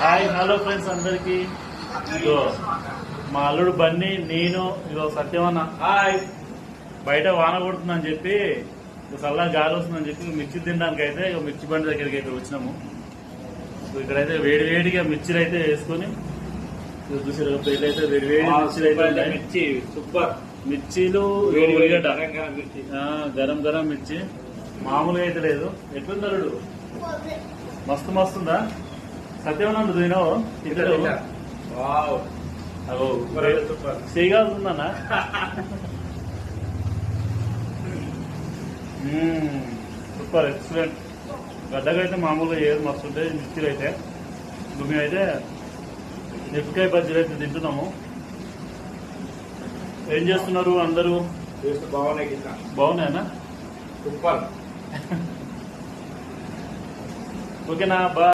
Hi hello friends అందరికి. ఇగో మా అల్లుడు బన్నీ నేను ఇగో సత్యమన్న. హాయ్. బయట వాన కొడుతుందని చెప్పి చల్లగా గాలి వస్తుందని చెప్పి మిర్చి తినడానికి అయితే ఇక మిర్చి బండి దగ్గరికి అయితే వచ్చినాము. సో ఇక్కడైతే వేడి వేడిగా మిర్చిలు అయితే వేసుకొని చూసారు ప్లేట్ అయితే వేడి వేడి మిర్చిలు అయితే. మిర్చి సూపర్. మిర్చీలు ఉల్లిగడ్డ. గరం గరం మిర్చి. మామూలుగా అయితే లేదు. ఎట్లుంది అల్లుడు? మస్తు మస్తుందా? సత్యమన్నందు తినవు ఇక్కడ వావ్. అగో సూపర్ ఎక్సలెంట్. గడ్డగా అయితే మామూలుగా ఏది మస్తు ఉంటాయి మిర్చిలు అయితే. ఇప్పుడు మేమైతే మిరపకాయ బజ్జీలు అయితే తింటున్నాము. ఏం చేస్తున్నారు అందరూ? టేస్ట్ బాగున్నాయి కింద. బాగున్నాయన్నా సూపర్. ఓకేనా బా